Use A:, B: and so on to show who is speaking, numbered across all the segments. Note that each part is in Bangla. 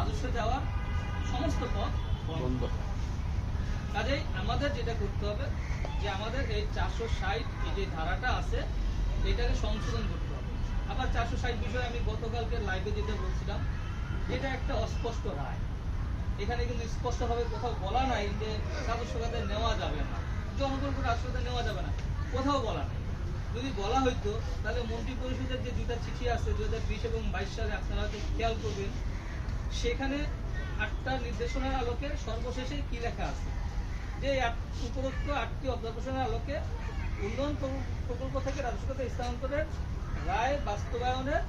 A: রাজস্ব যাওয়ার সমস্ত পথ বন্ধ। কাজেই আমাদের যেটা করতে হবে, যে আমাদের এই চারশো ষাট এই যে ধারাটা আছে, এটাকে সংশোধন করতে হবে। আবার চারশো ষাট বিষয়ে আমি গতকালকে লাইভে যেটা বলছিলাম, এটা একটা অস্পষ্ট রায়। এখানে কিন্তু স্পষ্টভাবে কোথাও বলা নাই যে রাজস্ব খাতে নেওয়া যাবে না। জনগণ করে রাজস্ব খাতে নেওয়া যাবে না। কোথাও বলা নাই। যদি বলা হইতো, তাহলে মন্ত্রী পরিষদের যে দুইটা চিঠি আছে দু হাজার বিশ এবং বাইশ সালে আপনারা হয়তো খেয়াল করবেন সেখানে আটটা নির্দেশনার আলোকে সর্বশেষে কি লেখা আছে? যে উপরোক্ত আটটি অবজারভেশনের আলোকে উন্নয়ন প্রকল্প- থেকে রাজস্বতে স্থানান্তরের রায় বাস্তবায়নের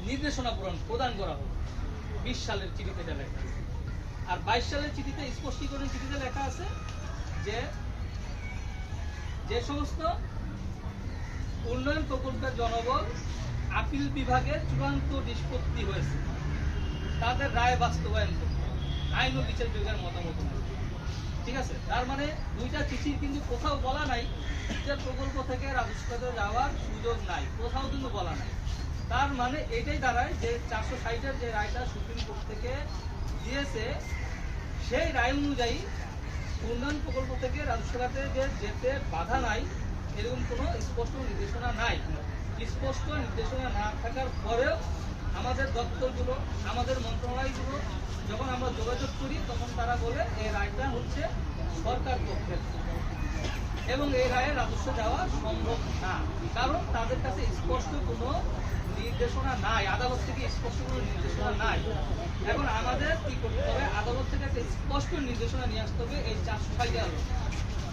A: নির্দেশনা প্রদান প্রদান করা হবে বিশ সালের চিঠিতে যা লেখা আছে। আর বাইশ সালের চিঠিতে স্পষ্টীকরণ চিঠিতে লেখা আছে যে যে সমস্ত উন্নয়ন প্রকল্পের জনবল আপিল বিভাগের চূড়ান্ত নিষ্পত্তি হয়েছে। তাদের রায় বাস্তবায়ন করতে হবে। আইন ও বিচার বিভাগের মতামত। ঠিক আছে? তার মানে দুইটা চিঠির কিন্তু কোথাও বলা নাই যে প্রকল্প থেকে রাজস্বতে যাওয়ার সুযোগ নাই, কোথাও কিন্তু বলা নাই। তার মানে এটাই দাঁড়ায় যে চারশো ষাটের যে রায়টা সুপ্রিম কোর্ট থেকে দিয়েছে, সেই রায় অনুযায়ী উন্নয়ন প্রকল্প থেকে রাজস্বতে যে যেতে বাধা নাই, এরকম কোনো স্পষ্ট নির্দেশনা নাই। স্পষ্ট নির্দেশনা না থাকার পরেও আমাদের দপ্তরগুলো, আমাদের মন্ত্রণালয়গুলো, যখন আমরা যোগাযোগ করি, তখন তারা বলে এই রায়টা হচ্ছে সরকার পক্ষের এবং এই রায়ে রাজস্ব যাওয়া সম্ভব না। কারণ তাদের কাছে স্পষ্ট কোনো নির্দেশনা নাই, আদালত থেকে স্পষ্ট কোনো নির্দেশনা নাই। এখন আমাদের কি করতে হবে? আদালত থেকে একটা স্পষ্ট নির্দেশনা নিয়ে আসতে হবে এই সাইডে আলো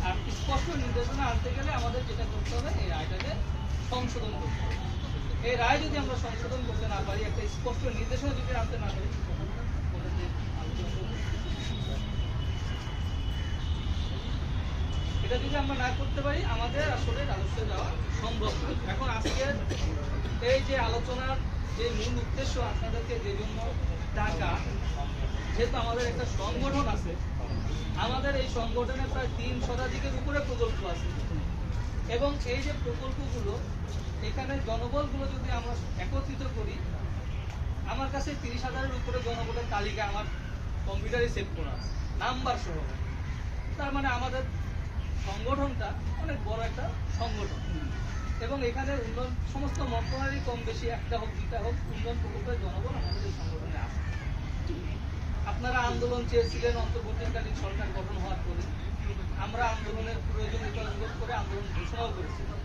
A: আর স্পষ্ট নির্দেশনা আনতে গেলে আমাদের যেটা করতে হবে, এই রায়টাকে সংশোধন করতে হবে। এই রায় যদি আমরা সংশোধন করতে না পারি, একটা স্পষ্ট নির্দেশনা যদি আনতে না পারি, এটা যদি আমরা না করতে পারি, আমাদের আসলে রাজস্ব যাওয়া সম্ভব এখন আজকের এই যে আলোচনার যে মূল উদ্দেশ্য আপনাদেরকে যে জন্য টাকা যেহেতু আমাদের একটা সংগঠন আছে, আমাদের এই সংগঠনে প্রায় তিন শতাধিকের উপরে প্রকল্প আছে। এবং এই যে প্রকল্পগুলো এখানে জনবলগুলো যদি আমরা একত্রিত করি, আমার কাছে তিরিশ হাজারের উপরে জনবলের তালিকা আমার কম্পিউটারে সেভ করা নাম্বার সহ। তার মানে আমাদের সংগঠনটা অনেক বড় একটা সংগঠন। এবং এখানে উন্নয়ন, সমস্ত মন্ত্রণালয় কম বেশি একটা হোক দুটা হোক, উন্নয়ন প্রকল্পের জনগণ আমাদের এই সংগঠনে আছে। আপনারা আন্দোলন চেয়েছিলেন অন্তর্বর্তীকালীন সরকার গঠন হওয়ার পরে। আমরা আন্দোলনের প্রয়োজনীয়তা অনুভব করে আন্দোলন ঘোষণাও করেছিলাম।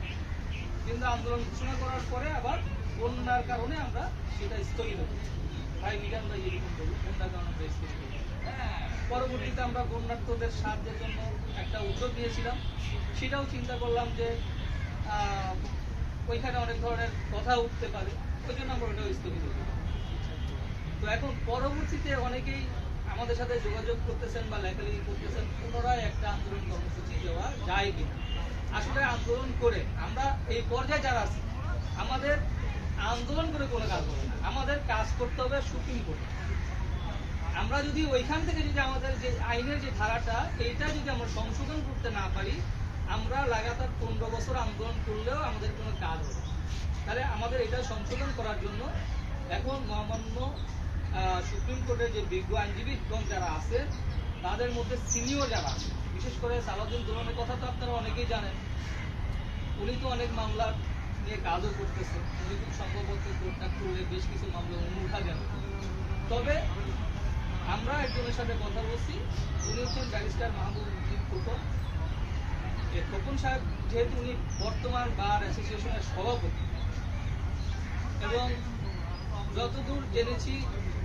A: কিন্তু আন্দোলন ঘোষণা করার পরে আবার বন্যার কারণে আমরা সেটা স্থগিত করি ভাই মিজান ভাই এরকম বন্যার কারণে আমরা স্থগিত করি পরবর্তীতে আমরা বন্যার্থদের সাহায্যের জন্য একটা উদ্যোগ নিয়েছিলাম। সেটাও চিন্তা করলাম যে ওইখানে অনেক ধরনের কথা উঠতে পারে ওই জন্য আমরা ওটাও স্থগিত করি তো এখন পরবর্তীতে অনেকেই আমাদের সাথে যোগাযোগ করতেছেন বা লেখালেখি করতেছেন পুনরায় একটা আন্দোলন কর্মসূচি দেওয়া যায় কিনা। আসলে আন্দোলন করে, আমরা এই পর্যায়ে যারা আছি, আমাদের আন্দোলন করে কোনো কাজ হবে না আমাদের কাজ করতে হবে সুপ্রিম কোর্টে আমরা যদি ওইখান থেকে যদি আমাদের যে আইনের যে ধারাটা, এইটা যদি আমরা সংশোধন করতে না পারি, আমরা লাগাতার পনেরো বছর আন্দোলন করলেও আমাদের কোনো কাজ হবে। তাহলে আমাদের এটা সংশোধন করার জন্য এখন মহামান্য সুপ্রিম কোর্টের যে বিজ্ঞ আইনজীবীগণ যারা আছে, তাদের মধ্যে সিনিয়র যারা আছে বিশেষ করে সালাউদ্দিন দোলনের কথা তো আপনারা অনেকেই জানেন। উনি তো অনেক মামলা নিয়ে কাজও করতেছেন। উনি খুব সম্ভবত কোর্টটা করলে বেশ কিছু মামলা উনি উঠাবেন তবে আমরা একজনের সাথে কথা বলছি। উনি হচ্ছেন ব্যারিস্টার মাহবুব খোকন। খোকন সাহেব যেহেতু উনি বর্তমান বার অ্যাসোসিয়েশনের সভাপতি। এবং যতদূর জেনেছি,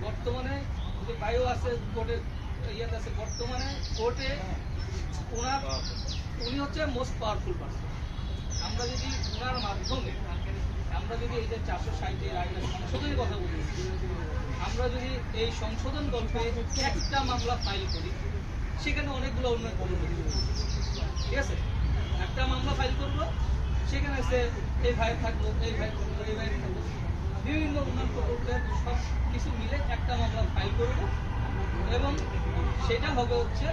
A: বর্তমানে যে বায়ু আছে কোর্টে ইয়াতে আছে, বর্তমানে কোর্টে ওনার উনি হচ্ছে মোস্ট পাওয়ারফুল পার্সন আমরা যদি ওনার মাধ্যমে আমরা যদি এই যে চারশো ষাটের সংশোধনের কথা বলি, আমরা যদি এই সংশোধন গল্পে একটা মামলা ফাইল করি, সেখানে অনেকগুলো উন্নয়ন দিবে। ঠিক আছে? একটা মামলা ফাইল করল, সেখানে সে এই ভাই থাকল, এই ভাই থাকল, এই ভাই থাকল। বিভিন্ন উন্নয়ন প্রকল্পের সব কিছু মিলে একটা মামলা ফাইল করব এবং সেটা হবে হচ্ছে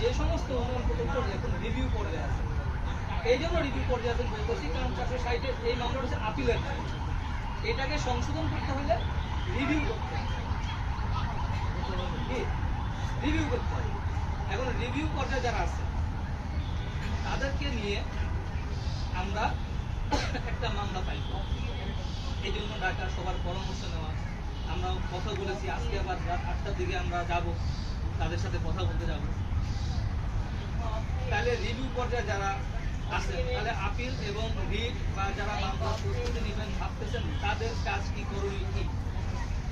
A: যে সমস্ত উন্নয়ন প্রকল্প এখন রিভিউ পর্যায়ে আছে। এই জন্য রিভিউ পর্যায়ে আছে বলতেছি, কারণ চারশো ষাটে এই মামলাটা হচ্ছে আপিলের এটাকে সংশোধন করতে হলে রিভিউ করতে রিভিউ করতে হবে। এখন রিভিউ পর্যায়ে যারা আছে, তাদেরকে নিয়ে আমরা একটা মামলা পাই এই জন্য ডাক্তার সবার পরামর্শ নেওয়া। আমরা কথা বলেছি, আজকে আবার রাত আটটার দিকে আমরা যাব। তাদের সাথে কথা বলতে যাব। তাহলে রিভিউ পর্যায়ে যারা আছে, তাহলে আপিল এবং রিট বা যারা মামলা প্রস্তুতি নেবেন, ভাবতেছেন তাদের কাজ কি করণীয় কি?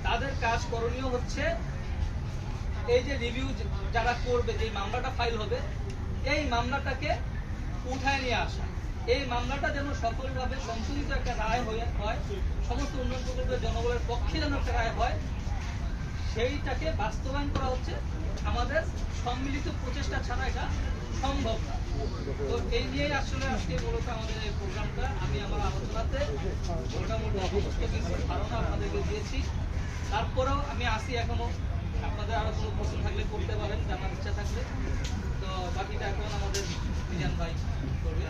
A: তাদের কাজ করণীয় হচ্ছে এই যে রিভিউ যারা করবে, যে মামলাটা ফাইল হবে, এই মামলাটাকে উঠায় নিয়ে আসা। এই মামলাটা যেন সফলভাবে সংশোধিত একটা রায় হয়ে হয়, সমস্ত উন্নয়ন প্রকল্পের জনগণের পক্ষে যেন একটা রায় হয়, সেইটাকে বাস্তবায়ন করা হচ্ছে। সম্মিলিত প্রচেষ্টা ছাড়া এটা সম্ভব না। তো এই নিয়েই আসলে আজকে মূলত আমাদের এই প্রোগ্রামটা। আমি আমার আলোচনাতে মোটামুটি অবশিষ্ট কিছু ধারণা আপনাদেরকে দিয়েছি। তারপরেও আমি আসি এখনও। আপনাদের আরও কোনো প্রশ্ন থাকলে করতে পারেন, জানার ইচ্ছা থাকলে। তো বাকিটা এখন আমাদের মিজান ভাই করবে।